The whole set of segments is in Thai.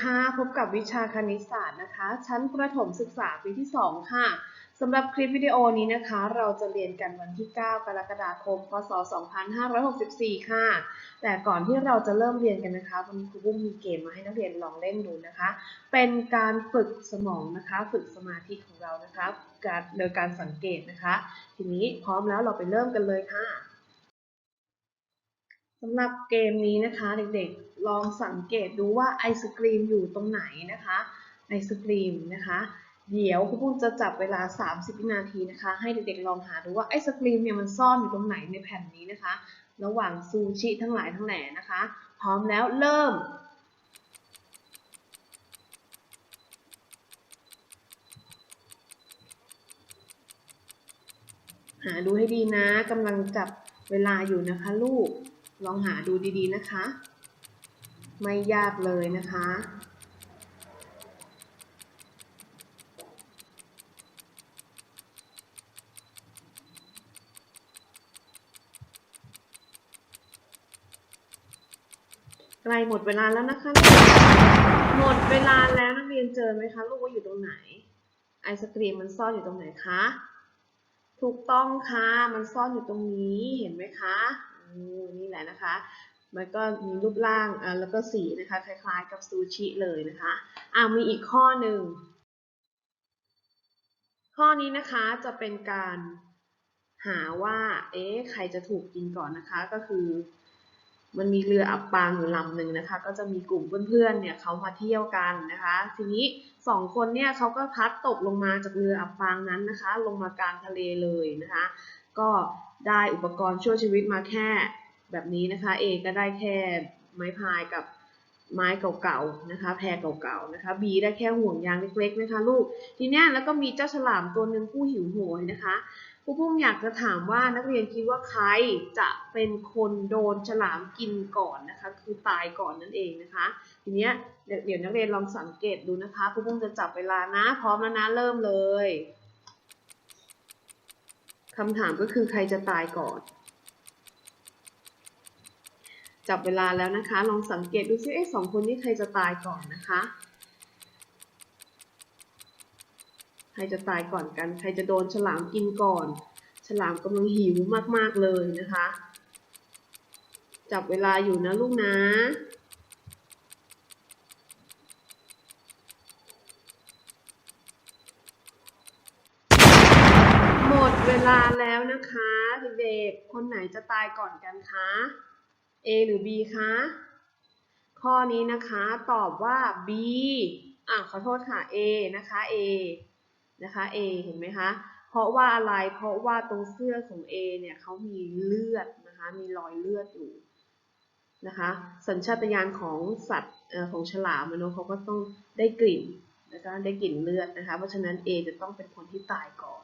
ค่ะ พบกับวิชาคณิตศาสตร์นะคะ ชั้นประถมศึกษาปีที่ 2 ค่ะสำหรับคลิปวิดีโอนี้นะคะ เราจะเรียนกันวันที่ 9 กรกฎาคม พศ 2564 ค่ะ แต่ก่อนที่เราจะเริ่มเรียนกันนะคะ วันนี้ครูบุ้มมีเกมมาให้นักเรียนลองเล่นดูนะคะ เป็นการฝึกสมองนะคะ ฝึกสมาธิของเรานะคะการโดยการสังเกตนะคะ ทีนี้พร้อมแล้วเราไปเริ่มกันเลยค่ะ สำหรับเกมนี้นะคะเด็กๆ ลองสังเกตดูว่าไอศกรีมอยู่ตรงไหนนะคะไอศกรีมนะคะ เดี๋ยวคุณผู้จะจับเวลา 30 วินาทีนะคะ ให้เด็กๆลองหาดูว่าไอศกรีมเนี่ยมันซ่อนอยู่ตรงไหนในแผ่นนี้นะคะ ระหว่างซูชิทั้งหลายทั้งแหล่นะคะ พร้อมแล้วเริ่มหาดูให้ดีนะกำลังจับเวลาอยู่นะคะลูก ลองหาดูดีๆนะคะ ไม่ยากเลยนะคะ ใกล้หมดเวลาแล้วนะคะ หมดเวลาแล้วนักเรียนเจอไหมคะลูกว่าอยู่ตรงไหน ไอศกรีมมันซ่อนอยู่ตรงไหนคะ ถูกต้องค่ะ มันซ่อนอยู่ตรงนี้เห็นไหมคะ นี่แหละนะคะ มันก็มีรูปร่างแล้วก็สีนะคะ คล้ายๆ กับซูชิเลยนะคะอ่ามีอีกข้อหนึ่ง ข้อนี้นะคะจะเป็นการหาว่าเอ๊ะใครจะถูกกินก่อนนะคะก็คือ มันมีเรืออับปางอยู่ลำหนึ่งนะคะ ก็จะมีกลุ่มเพื่อนๆเนี่ยเขามาเที่ยวกันนะคะ ทีนี้สองคนเนี่ยเขาก็พัดตกลงมาจากเรืออับปางนั้นนะคะ ลงมากลางทะเลเลยนะคะ ก็ได้อุปกรณ์ช่วยชีวิตมาแค่แบบนี้นะคะ A ก็ได้แค่ไม้พายกับไม้เก่าๆนะคะ แพรเก่าๆนะคะ B ได้แค่ห่วงยางเล็กๆนะคะลูก ทีเนี้ยแล้วก็มีเจ้าฉลามตัวหนึ่งผู้หิวโหยนะคะครูปุ้มอยากจะถามว่านักเรียนคิดว่าใครจะเป็นคนโดนฉลามกินก่อนนะคะ คือตายก่อนนั่นเองนะคะ ทีเนี้ยเดี๋ยวเดี๋ยวนักเรียนลองสังเกตดูนะคะครูปุ้มจะจับเวลานะ พร้อมแล้วนะเริ่มเลย คำถามก็คือใครจะตายก่อน จับเวลาแล้วนะคะ ลองสังเกตดูซิเอ๊ะสองคนนี้ใครจะตายก่อนนะคะ ใครจะตายก่อนกัน ใครจะโดนฉลามกินก่อน ฉลามกำลังหิวมากๆเลยนะคะ จับเวลาอยู่นะลูกนะ หมดเวลา แล้วนะคะเด็กๆคนไหนจะตายก่อนกันคะ A หรือ B คะข้อนี้นะคะตอบว่า B อะขอโทษค่ะ A นะคะ A นะคะ A เห็นไหมคะ เพราะว่าอะไร เพราะว่าตรงเสื้อของ A เนี่ยเขามีเลือดนะคะ มีรอยเลือดอยู่นะคะ สัญชาตญาณของสัตว์ของฉลามอะเนอะเขาก็ต้องได้กลิ่นนะคะได้กลิ่นเลือดนะคะ เพราะฉะนั้น A จะต้องเป็นคนที่ตายก่อน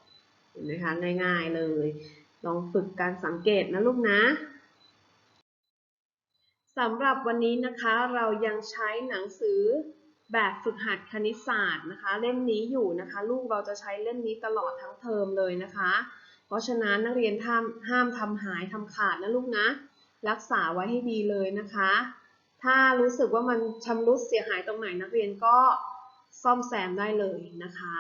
เห็นไหมคะง่ายๆเลย ลองฝึกการสังเกตนะลูกนะสำหรับวันนี้นะคะเรายังใช้หนังสือแบบฝึกหัดคณิตศาสตร์นะคะ เล่มนี้อยู่นะคะ ลูกเราจะใช้เล่มนี้ตลอดทั้งเทอมเลยนะคะ เพราะฉะนั้นนักเรียนห้ามห้ามทำหายทำขาดนะลูกนะ รักษาไว้ให้ดีเลยนะคะ ถ้ารู้สึกว่ามันชำรุดเสียหายตรงไหนนักเรียนก็ซ่อมแซมได้เลยนะคะ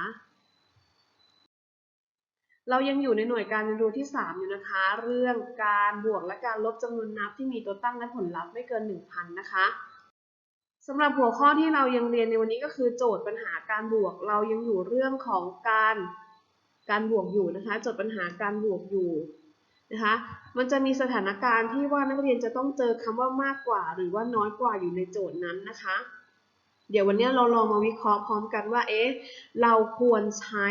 เรายังอยู่ในหน่วยการเรียนรู้ที่ 3 อยู่นะคะ เรื่องการบวกและการลบจำนวนนับที่มีตัวตั้งและผลลัพธ์ไม่เกิน 1,000 นะคะสำหรับหัวข้อที่เรายังเรียนในวันนี้ก็คือโจทย์ปัญหาการบวก เรายังอยู่เรื่องของการการบวกอยู่นะคะ โจทย์ปัญหาการบวกอยู่นะคะ มันจะมีสถานการณ์ที่ว่านักเรียนจะต้องเจอคำว่ามากกว่า หรือว่าน้อยกว่าอยู่ในโจทย์นั้นนะคะ เดี๋ยววันนี้เราลองมาวิเคราะห์พร้อมกันว่า เอ๊ะ เราควรใช้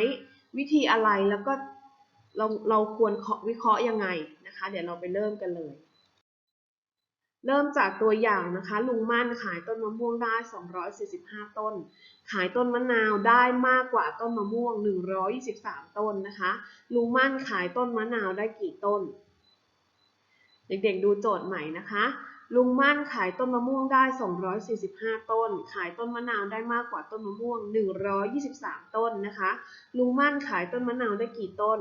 วิธีอะไรแล้วก็ เราเราควรวิเคราะห์ยังไงนะคะ เดี๋ยวเราไปเริ่มกันเลย เริ่มจากตัวอย่างนะคะ ลุงมั่นขายต้นมะม่วงได้ 245 ต้น ขายต้นมะนาวได้มากกว่าต้นมะม่วง 123 ต้นนะคะ ลุงมั่นขายต้นมะนาวได้กี่ต้น เด็กๆดูโจทย์ใหม่นะคะลุงมั่นขายต้นมะม่วงได้ 245 ต้น ขายต้นมะนาวได้มากกว่าต้นมะม่วง 123 ต้นนะคะ ลุงมั่นขายต้นมะนาวได้กี่ต้น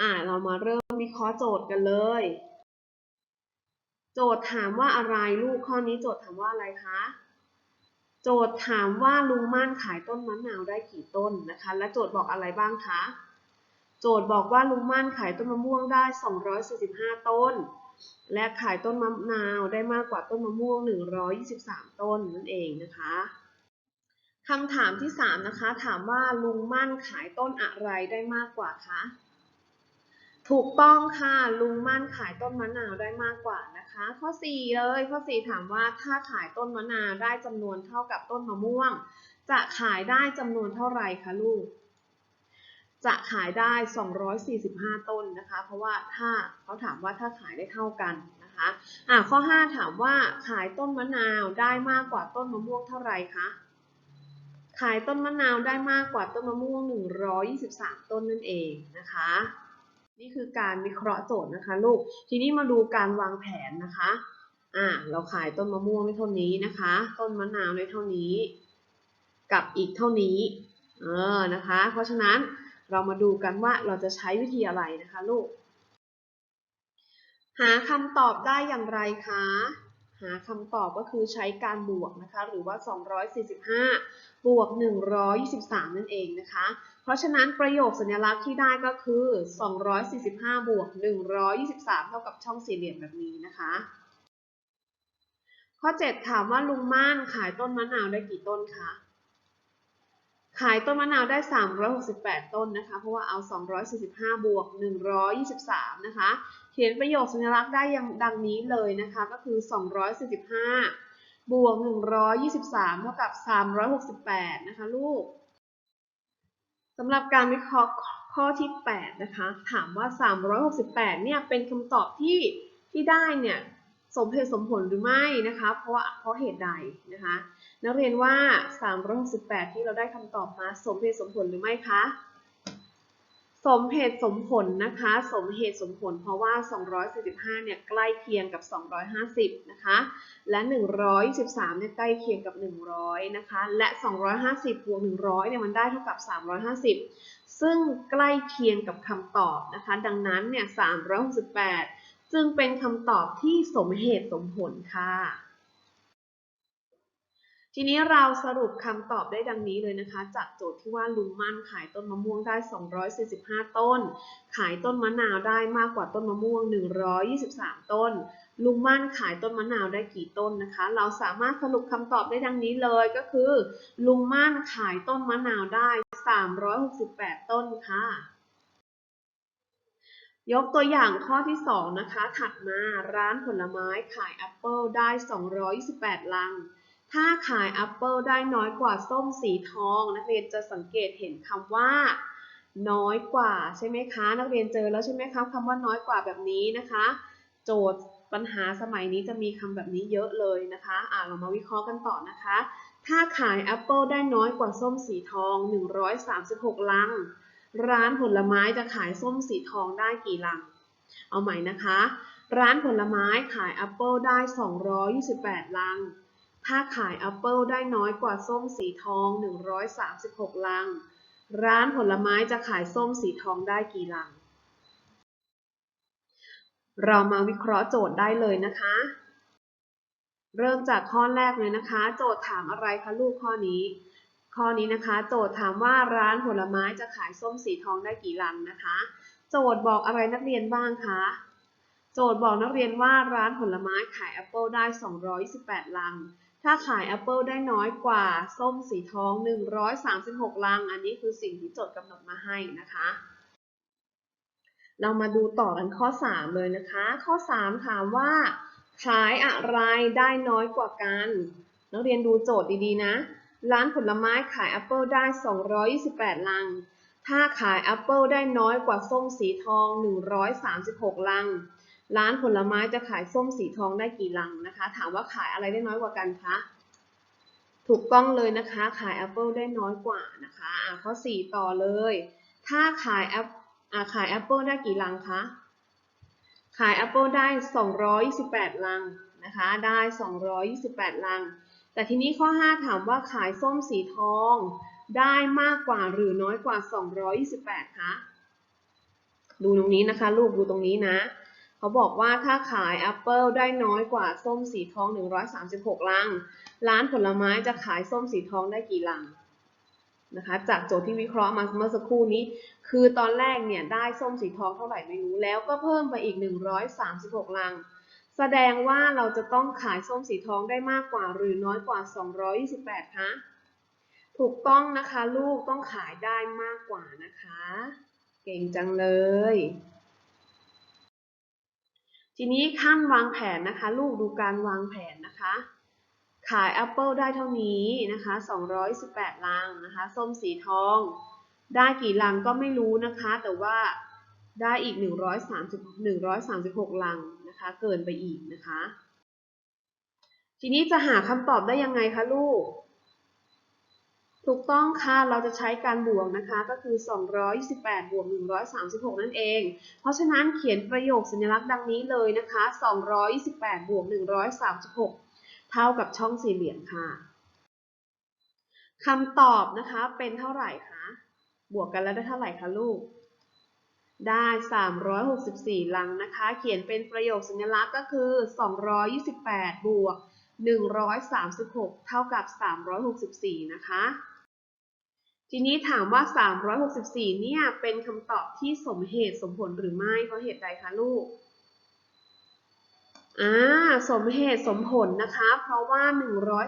อ่าเรามาเริ่มวิเคราะห์โจทย์กันเลย โจทย์ถามว่าอะไรลูกข้อนี้โจทย์ถามว่าอะไรคะ โจทย์ถามว่าลุงม่านขายต้นมะนาวได้กี่ต้นนะคะ และโจทย์บอกอะไรบ้างคะโจทย์บอกว่าลุงม่านขายต้นมะม่วงได้ 245 ต้น และขายต้นมะนาวได้มากกว่าต้นมะม่วง 123 ต้นนั่นเองนะคะคำถามที่ 3 นะคะ ถามว่าลุงม่านขายต้นอะไรได้มากกว่าคะ ถูกต้องค่ะ ลุงม่านขายต้นมะนาวได้มากกว่านะคะ ข้อ 4 เลย ข้อ 4 ถามว่าถ้าขายต้นมะนาวได้จำนวนเท่ากับต้นมะม่วง จะขายได้จำนวนเท่าไหร่คะลูก จะขายได้ 245 ต้นนะคะ เพราะว่าถ้าเขาถามว่าถ้าขายได้เท่ากันนะคะอะข้อ 5 ถามว่าขายต้นมะนาวได้มากกว่าต้นมะม่วงเท่าไหร่คะขายต้นมะนาวได้มากกว่าต้นมะม่วง 123 ต้นนั่นเองนะคะ นี่คือการวิเคราะห์โจทย์นะคะลูก ทีนี้มาดูการวางแผนนะคะ อ่า เราขายต้นมะม่วงได้เท่านี้นะคะ ต้นมะนาวได้เท่านี้ กับอีกเท่านี้ เออ นะคะ เพราะฉะนั้นเรามาดูกันว่าเราจะใช้วิธีอะไรนะคะลูก หาคำตอบได้อย่างไรคะ หาคำตอบก็คือใช้การบวกนะคะ หรือว่า 245 บวก 123 นั่นเองนะคะเพราะฉะนั้นประโยคสัญลักษณ์ที่ได้ก็คือ 245 บวก 123 เท่ากับช่องสี่เหลี่ยมแบบนี้นะคะ ข้อ 7 ถามว่าลุงม่านขายต้นมะนาวได้กี่ต้นคะ ขายต้นมะนาวได้ 368 ต้นนะคะ เพราะว่าเอา 245 บวก 123 นะคะ เขียนประโยคสัญลักษณ์ได้ย่างดังนี้เลยนะคะ ก็คือ 245 บวก 123 เท่ากับ 368 นะคะลูก สำหรับการวิเคราะห์ข้อที่ 8 นะคะ ถามว่า 368 เนี่ยเป็นคำตอบที่ที่ได้เนี่ยสมเหตุสมผลหรือไม่นะคะ เพราะว่าเพราะเหตุใดนะคะ นักเรียนว่า 368 ที่เราได้คำตอบมาสมเหตุสมผลหรือไม่คะ สมเหตุสมผลนะคะ สมเหตุสมผลเพราะว่า 245 เนี่ยใกล้เคียงกับ 250 นะคะ และ 123 เนี่ยใกล้เคียงกับ 100 นะคะ และ 250 บวก 100 เนี่ยมันได้เท่ากับ 350 ซึ่งใกล้เคียงกับคำตอบนะคะ ดังนั้นเนี่ย 368 จึงเป็นคำตอบที่สมเหตุสมผลค่ะ ทีนี้เราสรุปคำตอบได้ดังนี้เลยนะคะ จากโจทย์ที่ว่าลุงมั่นขายต้นมะม่วงได้ 245 ต้น ขายต้นมะนาวได้มากกว่าต้นมะม่วง 123 ต้น ลุงมั่นขายต้นมะนาวได้กี่ต้นนะคะ เราสามารถสรุปคำตอบได้ดังนี้เลยก็คือ ลุงมั่นขายต้นมะนาวได้ 368 ต้นค่ะยกตัวอย่างข้อที่ 2 นะคะ ถัดมาร้านผลไม้ขายแอปเปิลได้ 228 ลัง ถ้าขายแอปเปิลได้น้อยกว่าส้มสีทอง นักเรียนจะสังเกตเห็นคำว่า น้อยกว่าใช่ไหมคะ นักเรียนเจอแล้วใช่ไหมคะคำว่าน้อยกว่าแบบนี้นะคะ โจทย์ปัญหาสมัยนี้จะมีคำแบบนี้เยอะเลยนะคะอ่าเรามาวิเคราะห์กันต่อนะคะ ถ้าขายแอปเปิลได้น้อยกว่าส้มสีทอง 136 ลัง ร้านผลไม้จะขายส้มสีทองได้กี่ลัง เอาใหม่นะคะ ร้านผลไม้ขายแอปเปิลได้ 228 ลัง ถ้าขายแอปเปิลได้น้อยกว่าส้มสีทอง 136 ลัง ร้านผลไม้จะขายส้มสีทองได้กี่ลัง เรามาวิเคราะห์โจทย์ได้เลยนะคะ เริ่มจากข้อแรกเลยนะคะ โจทย์ถามอะไรคะลูกข้อนี้ ข้อนี้นะคะ โจทย์ถามว่าร้านผลไม้จะขายส้มสีทองได้กี่ลังนะคะ โจทย์บอกอะไรนักเรียนบ้างคะโจทย์บอกนักเรียนว่าร้านผลไม้ขายแอปเปิลได้ 228 ลัง ถ้าขายแอปเปิลได้น้อยกว่าส้มสีทอง 136 ลัง อันนี้คือสิ่งที่โจทย์กำหนดมาให้นะคะ เรามาดูต่อกันข้อ 3 เลยนะคะ ข้อ 3 ถามว่าขายอะไรได้น้อยกว่ากัน นักเรียนดูโจทย์ดีๆนะ ร้านผลไม้ขายแอปเปิลได้ 228 ลัง ถ้าขายแอปเปิลได้น้อยกว่าส้มสีทอง 136 ลัง ร้านผลไม้จะขายส้มสีทองได้กี่ลังนะคะ ถามว่าขายอะไรได้น้อยกว่ากันคะ ถูกต้องเลยนะคะ ขายแอปเปิลได้น้อยกว่านะคะอะข้อ 4 ต่อเลย ถ้าขายแอปอะขายแอปเปิลได้กี่ลังคะ ขายแอปเปิลได้ 228 ลังนะคะ ได้ 228 ลัง แต่ทีนี้ข้อ 5 ถามว่าขายส้มสีทองได้มากกว่าหรือน้อยกว่า 228 คะ ดูตรงนี้นะคะ ลูกดูตรงนี้นะ เขาบอกว่าถ้าขายแอปเปิลได้น้อยกว่าส้มสีทอง 136 ลัง ร้านผลไม้จะขายส้มสีทองได้กี่ลังนะคะจากโจทย์ที่วิเคราะห์มาเมื่อสักครู่นี้ คือตอนแรกเนี่ยได้ส้มสีทองเท่าไหร่ไม่รู้แล้วก็เพิ่มไปอีก 136 ลัง แสดงว่าเราจะต้องขายส้มสีทองได้มากกว่า หรือน้อยกว่า 228 คะถูกต้องนะคะลูกต้องขายได้มากกว่านะคะ เก่งจังเลย ทีนี้ขั้นวางแผนนะคะ ลูกดูการวางแผนนะคะ ขายแอปเปิลได้เท่านี้นะคะ218ลังนะคะส้มสีทอง ได้กี่ลังก็ไม่รู้นะคะ แต่ว่าได้อีก 130 136ลังนะคะ เกินไปอีกนะคะ ทีนี้จะหาคำตอบได้ยังไงคะลูก ถูกต้องค่ะ เราจะใช้การบวกนะคะ ก็คือ 228 บวก 136 นั่นเอง เพราะฉะนั้นเขียนประโยคสัญลักษณ์ดังนี้เลยนะคะ 228 บวก 136 เท่ากับช่องสี่เหลี่ยมค่ะคำตอบนะคะเป็นเท่าไหร่คะ บวกกันแล้วได้เท่าไหร่คะลูก ได้ 364 ลังนะคะ เขียนเป็นประโยคสัญลักษณ์ก็คือ 228 บวก 136 เท่ากับ 364 นะคะ ทีนี้ถามว่า 364 เนี่ย เป็นคำตอบที่สมเหตุสมผลหรือไม่ เพราะเหตุใดคะลูก อ่า สมเหตุสมผลนะคะ เพราะว่า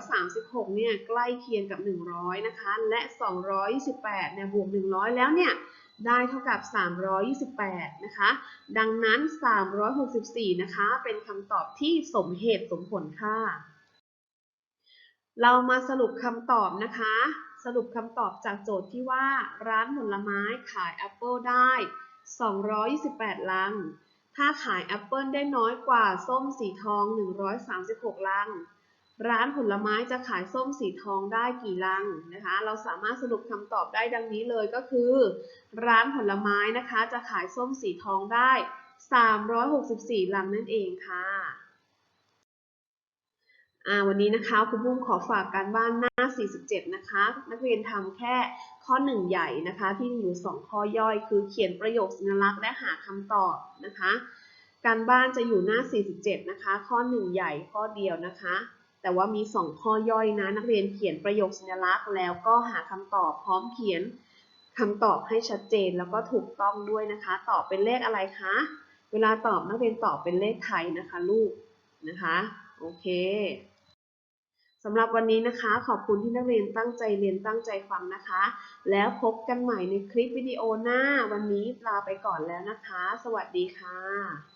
136 เนี่ย ใกล้เคียงกับ 100 นะคะ และ 228 เนี่ย บวก 100 แล้วเนี่ย ได้เท่ากับ 328 นะคะ ดังนั้น 364 นะคะ เป็นคำตอบที่สมเหตุสมผลค่ะ เรามาสรุปคำตอบนะคะ สรุปคำตอบจากโจทย์ที่ว่าร้านผลไม้ขายแอปเปิลได้ 228 ลัง ถ้าขายแอปเปิลได้น้อยกว่าส้มสีทอง 136 ลัง ร้านผลไม้จะขายส้มสีทองได้กี่ลังนะคะ เราสามารถสรุปคำตอบได้ดังนี้เลยก็คือ ร้านผลไม้นะคะจะขายส้มสีทองได้ 364 ลังนั่นเองค่ะ วันนี้นะคะครูบุ้งขอฝากการบ้านหน้า 47 นะคะ นักเรียนทำแค่ข้อ 1 ใหญ่นะคะ ที่มีอยู่ 2 ข้อย่อยคือเขียนประโยคสัญลักษณ์และหาคำตอบนะคะ การบ้านจะอยู่หน้า 47 นะคะ ข้อ 1 ใหญ่ข้อเดียวนะคะ แต่ว่ามี 2 ข้อย่อยนะ นักเรียนเขียนประโยคสัญลักษณ์ แล้วก็หาคำตอบพร้อมเขียนคำตอบให้ชัดเจนแล้วก็ถูกต้องด้วยนะคะ ตอบเป็นเลขอะไรคะ เวลาตอบนักเรียนตอบเป็นเลขไทยนะคะ ลูกนะคะ โอเค สำหรับวันนี้นะคะ ขอบคุณที่นักเรียนตั้งใจเรียนตั้งใจฟังนะคะ แล้วพบกันใหม่ในคลิปวิดีโอหน้า วันนี้ลาไปก่อนแล้วนะคะ สวัสดีค่ะ